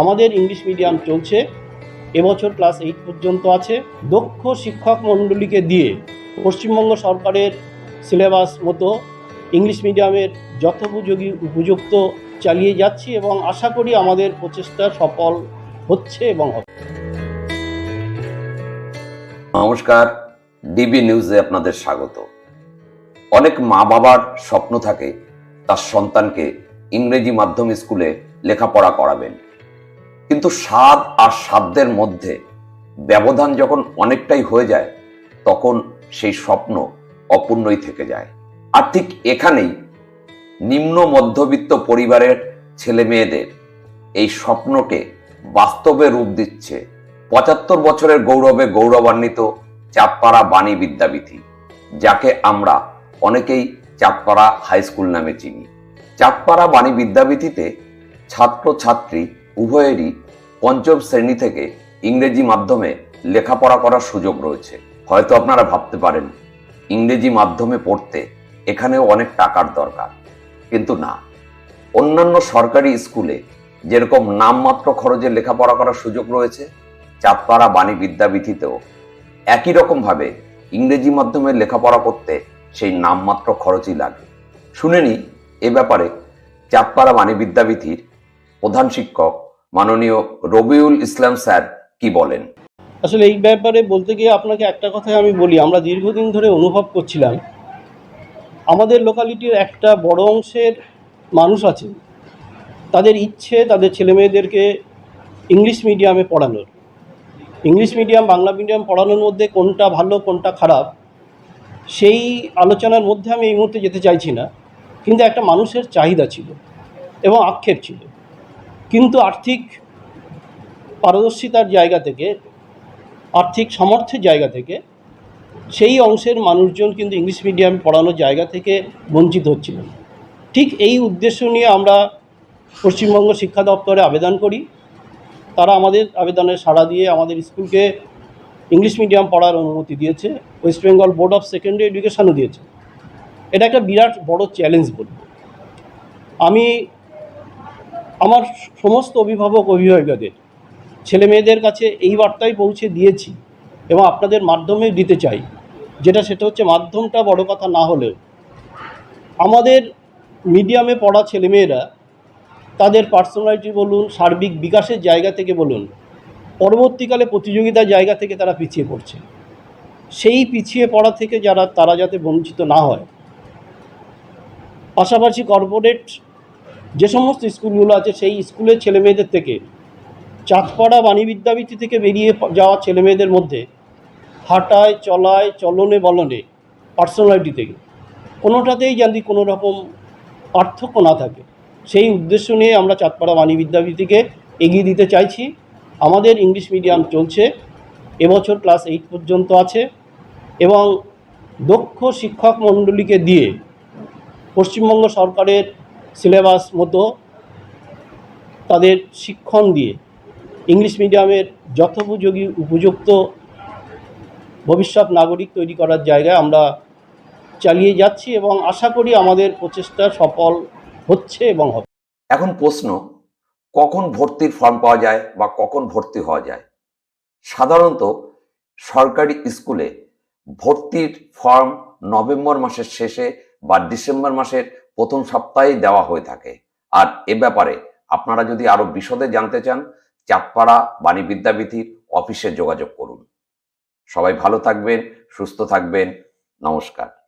আমাদের English medium চলছে। এবছর ক্লাস এইট পর্যন্ত আছে। দক্ষ শিক্ষক মণ্ডলীকে দিয়ে পশ্চিমবঙ্গ সরকারের সিলেবাস মতো ইংলিশ মিডিয়ামের যথোপযোগী উপযুক্ত চালিয়ে যাচ্ছি এবং আশা করি আমাদের প্রচেষ্টা সফল হচ্ছে এবং হবে। নমস্কার ডিবি নিউজে আপনাদের স্বাগত। অনেক মা বাবার স্বপ্ন থাকে তার সন্তানকে ইংরেজি মাধ্যম স্কুলে লেখাপড়া করাবেন। কিন্তু স্বাদ আর সাধ্যের মধ্যে ব্যবধান যখন অনেকটাই হয়ে যায়, তখন সেই স্বপ্ন অপূর্ণই থেকে যায়। আর ঠিক এখানেই নিম্ন মধ্যবিত্ত পরিবারের ছেলে মেয়েদের এই স্বপ্নকে বাস্তবে রূপ দিচ্ছে পঁচাত্তর বছরের গৌরবে গৌরবান্বিত চাঁদপাড়া বাণী বিদ্যাবিধি যাকে আমরা অনেকেই চাঁদপাড়া হাই স্কুল নামে চিনি। চাঁদপাড়া বাণী বিদ্যাবিধিতে ছাত্র ছাত্রী উভয়েরই পঞ্চম শ্রেণি থেকে ইংরেজি মাধ্যমে লেখাপড়া করার সুযোগ রয়েছে। হয়তো আপনারা ভাবতে পারেন, ইংরেজি মাধ্যমে পড়তে এখানেও অনেক টাকার দরকার। কিন্তু না, অন্যান্য সরকারি স্কুলে যেরকম নামমাত্র খরচে লেখাপড়া করার সুযোগ রয়েছে, চাঁদপাড়া বাণী বিদ্যাবিধিতেও একই রকমভাবে ইংরেজি মাধ্যমে লেখাপড়া করতে সেই নামমাত্র খরচই লাগে। শুনেনি এ ব্যাপারে চাঁদপাড়া বাণী বিদ্যাবিধির প্রধান শিক্ষক মাননীয় রবিউল ইসলাম স্যার কি বলেন? আসলে এই ব্যাপারে বলতে গিয়ে আপনাকে একটা কথাই আমি বলি, আমরা দীর্ঘদিন ধরে অনুভব করছিলাম, আমাদের লোকালিটির একটা বড় অংশের মানুষ আছে, তাদের ইচ্ছে তাদের ছেলেমেয়েদেরকে ইংলিশ মিডিয়ামে পড়ানোর। ইংলিশ মিডিয়াম বাংলা মিডিয়াম পড়ানোর মধ্যে কোনটা ভালো, কোনটা খারাপ, সেই আলোচনার মধ্যে আমি এই মুহূর্তে যেতে চাইছি না, কিন্তু একটা মানুষের চাহিদা ছিল এবং আক্ষেপ ছিল। কিন্তু আর্থিক পারদর্শিতার জায়গা থেকে, আর্থিক সামর্থ্যের জায়গা থেকে সেই অংশের মানুষজন কিন্তু ইংলিশ মিডিয়াম পড়ানোর জায়গা থেকে বঞ্চিত হচ্ছিলেন ঠিক এই উদ্দেশ্য নিয়ে আমরা পশ্চিমবঙ্গ শিক্ষা দপ্তরে আবেদন করি। তারা আমাদের আবেদনে সাড়া দিয়ে আমাদের স্কুলকে ইংলিশ মিডিয়াম পড়ার অনুমতি দিয়েছে। West Bengal board of secondary এডুকেশনও দিয়েছে। এটা একটা বিরাট বড় চ্যালেঞ্জ বলব আমি আমার সমস্ত অভিভাবক অভিভাবিকাদের, ছেলে মেয়েদের কাছে এই বার্তাই পৌঁছে দিয়েছি এবং আপনাদের মাধ্যমে দিতে চাই। যেটা সেটা হচ্ছে মাধ্যমটা বড় কথা না হলেও আমাদের মিডিয়ামে পড়া ছেলেমেয়েরা তাদের পার্সোনালিটি বলুন, সার্বিক বিকাশের জায়গা থেকে বলুন, পরবর্তীকালে প্রতিযোগিতার জায়গা থেকে তারা পিছিয়ে পড়ছে। সেই পিছিয়ে পড়া থেকে যারা, তারা যাতে বঞ্চিত না হয়। পাশাপাশি কর্পোরেট যে সমস্ত স্কুলগুলো আছে, সেই স্কুলের ছেলেমেয়েদের থেকে, চাঁদপাড়া বাণী বিদ্যাবিধি থেকে বেরিয়ে যাওয়া ছেলেমেয়েদের মধ্যে হাঁটায়, চলায়, চলনে, বলনে পার্সোনালিটি থেকে, কোনোটাতেই যদি কোনো রকম পার্থক্য না থাকে। সেই উদ্দেশ্য নিয়ে আমরা চাঁদপাড়া বাণী বিদ্যাবিধিকে এগিয়ে দিতে চাইছি। আমাদের ইংলিশ মিডিয়াম চলছে, এবছর ক্লাস এইট পর্যন্ত আছে এবং দক্ষ শিক্ষক মণ্ডলীকে দিয়ে পশ্চিমবঙ্গ সরকারের সিলেবাস মতো তাদের শিক্ষণ দিয়ে ইংলিশ মিডিয়ামের যথোপযোগী উপযুক্ত ভবিষ্যৎ নাগরিক তৈরি করার জায়গায় আমরা চালিয়ে যাচ্ছি এবং আশা করি আমাদের প্রচেষ্টা সফল হচ্ছে এবং হবে। এখন প্রশ্ন, কখন ভর্তির ফর্ম পাওয়া যায় বা কখন ভর্তি হওয়া যায়? সাধারণত সরকারি স্কুলে ভর্তির ফর্ম নভেম্বর মাসের শেষে বা ডিসেম্বর মাসের প্রথম সপ্তাহে দেওয়া হয়ে থাকে। আর এ ব্যাপারে আপনারা যদি আরও বিশদে জানতে চান, চাঁদপাড়া বাণী বিদ্যাবিধির অফিসে যোগাযোগ করুন। সবাই ভালো থাকবেন, সুস্থ থাকবেন। নমস্কার।